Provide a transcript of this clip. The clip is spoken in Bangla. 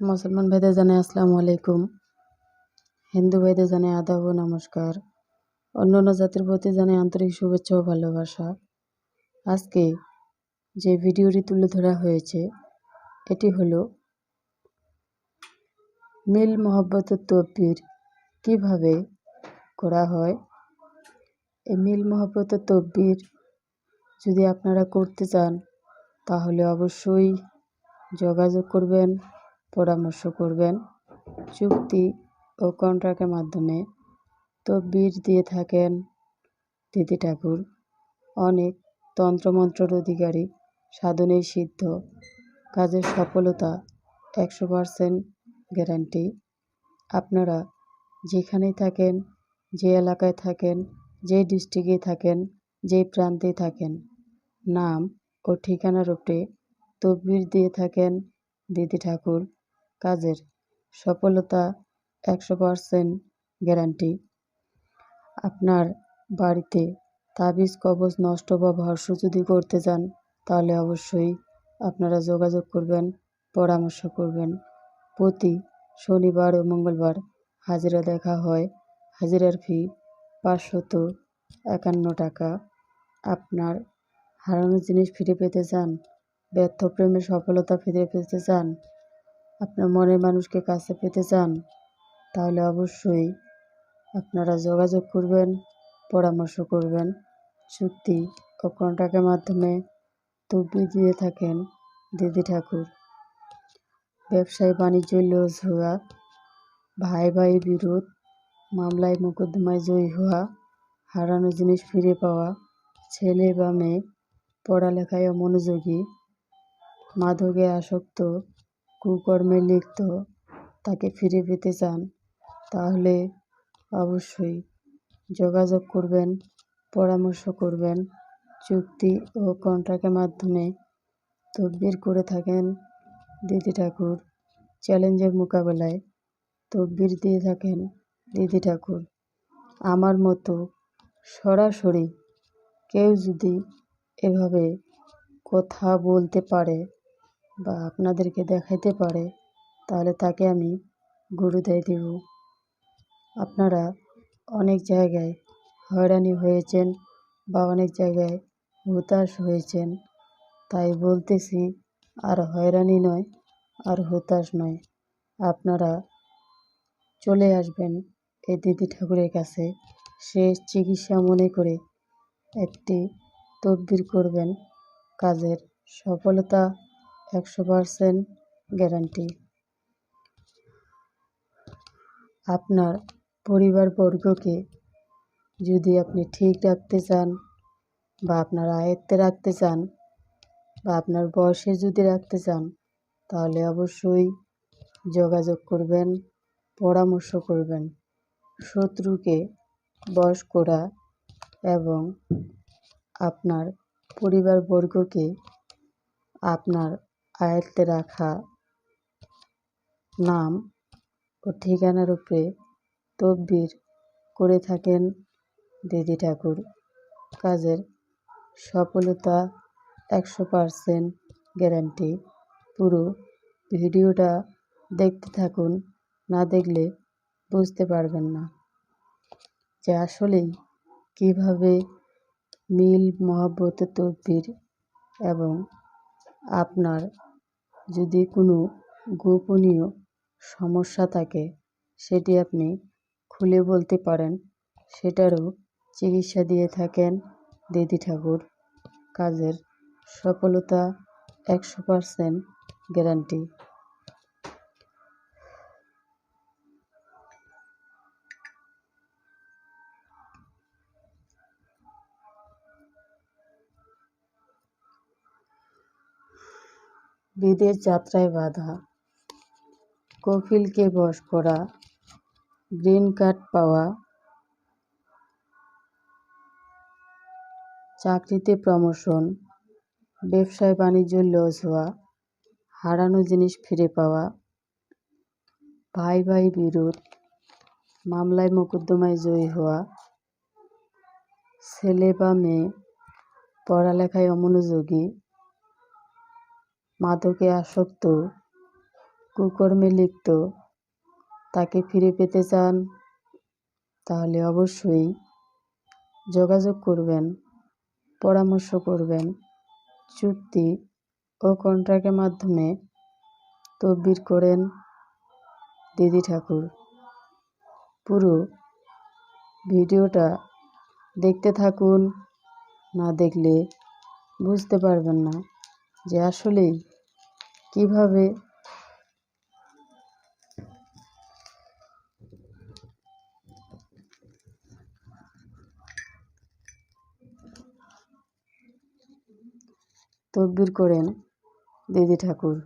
মুসলমান ভাইদের জানাই আসসালামু আলাইকুম। হিন্দু ভাইদের জানাই আদাব ও নমস্কার। অন্য অন্য জাতির প্রতি জানাই আন্তরিক শুভেচ্ছা ও ভালোবাসা। আজকে যে ভিডিওটি তুলে ধরা হয়েছে, এটি হলো মিল মহব্বতের তকবির কীভাবে করা হয়? এই মিল মহব্বতের তকবির যদি আপনারা করতে চান, তাহলে অবশ্যই যোগাযোগ করবেন। পরামর্শ করবেন। চুক্তি ও কন্ট্রাক্টের মাধ্যমে তকবির দিয়ে থাকেন দিদি ঠাকুর। অনেক তন্ত্রমন্ত্রের অধিকারী সাধনেই সিদ্ধ। কাজের সফলতা একশো পারসেন্ট গ্যারান্টি। আপনারা যেখানেই থাকেন, যে এলাকায় থাকেন, যে ডিস্ট্রিক্টে থাকেন যেই প্রান্তে থাকেন, নাম ও ঠিকানার উপরে তকবির দিয়ে থাকেন দিদি ঠাকুর। কাজের সফলতা একশো পারসেন্ট গ্যারান্টি। আপনার বাড়িতে তাবিজ, কবজ নষ্ট বা ভর্ষ যদি করতে চান, তাহলে অবশ্যই আপনারা যোগাযোগ করবেন, পরামর্শ করবেন। প্রতি শনিবার ও মঙ্গলবার হাজিরা দেখা হয়। হাজিরার ফি পাঁচশত একান্ন টাকা। আপনার হারানো জিনিস ফিরে পেতে চান, ব্যর্থ প্রেমের সফলতা ফিরে পেতে চান আপনার মনের মানুষকে কাছে পেতে চান, তাহলে অবশ্যই আপনারা যোগাযোগ করবেন, পরামর্শ করবেন। চুক্তি ও কন্ট্রাক্টের মাধ্যমে তকবির দিয়ে থাকেন দিদি ঠাকুর। ব্যবসায় বাণিজ্য লস হওয়া, ভাই ভাই বিরোধ, মামলায় মোকদ্দমায় জয়ী হওয়া, হারানো জিনিস ফিরে পাওয়া, ছেলে বা মেয়ে পড়ালেখায় অমনোযোগী, মাদকে আসক্ত কুকর্মে লিপ্ত, তাকে ফিরে পেতে চান, তাহলে অবশ্যই যোগাযোগ করবেন, পরামর্শ করবেন, চুক্তি ও কন্ট্রাক্টের মাধ্যমে তদবির করে থাকেন দিদি ঠাকুর। চ্যালেঞ্জের মোকাবেলায় তদবির দিয়ে থাকেন দিদি ঠাকুর। আমার মতো সরাসরি কেউ যদি এভাবে কথা বলতে পারে বা আপনাদেরকে দেখাইতে পারে, তাহলে তাকে আমি গুরুদায় দেব। আপনারা অনেক জায়গায় হয়রানি হয়েছেন বা অনেক জায়গায় হতাশ হয়েছেন, তাই বলতেছি, আর হয়রানি নয়, আর হতাশ নয়। আপনারা চলে আসবেন এই দিদি ঠাকুরের কাছে। সে চিকিৎসা মনে করে একটি তদবির করবেন। কাজের সফলতা একশো পারসেন্ট গ্যারান্টি। আপনার পরিবারবর্গকে যদি আপনি ঠিক রাখতে চান বা আপনার আয়ত্তে রাখতে চান বা আপনার বয়সে যদি রাখতে চান, তাহলে অবশ্যই যোগাযোগ করবেন, পরামর্শ করবেন। শত্রুকে বশ করা এবং আপনার পরিবারবর্গকে আপনার আয়ত্তে রাখা নাম ও ঠিকানার উপরে তদবির করে থাকেন দিদি ঠাকুর। কাজের সফলতা একশো পারসেন্ট গ্যারান্টি। পুরো ভিডিওটা দেখতে থাকুন, না দেখলে বুঝতে পারবেন না। যে আসলেই কীভাবে মিল মহাব্বতের তদবির এবং আপনার যদি কোনো গোপনীয় সমস্যা থাকে, সেটি আপনি খুলে বলতে পারেন। সেটারও চিকিৎসা দিয়ে থাকেন দিদি ঠাকুর। কাজের সফলতা একশো পারসেন্ট গ্যারান্টি। বিদেশ যাত্রায় বাধা। কফিলকে বশ করা, গ্রিন কার্ড পাওয়া, চাকরিতে প্রমোশন, ব্যবসায় বাণিজ্য লস হওয়া, হারানো জিনিস ফিরে পাওয়া ভাই ভাই বিরোধ, মামলায় মোকদ্দমায় জয়ী হওয়া, ছেলে বা মেয়ে, পড়ালেখায় অমনোযোগী মাদকে আসক্ত, কুকর্মে লিপ্ত, তাকে ফিরে পেতে চান, তাহলে অবশ্যই যোগাযোগ করবেন, পরামর্শ করবেন, চুক্তি ও কন্ট্রাক্টের মাধ্যমে তদবির করেন দিদি ঠাকুর। পুরো ভিডিওটা দেখতে থাকুন, না দেখলে বুঝতে পারবেন না যে আসলেই কীভাবে? তদবির করেন দিদি ঠাকুর।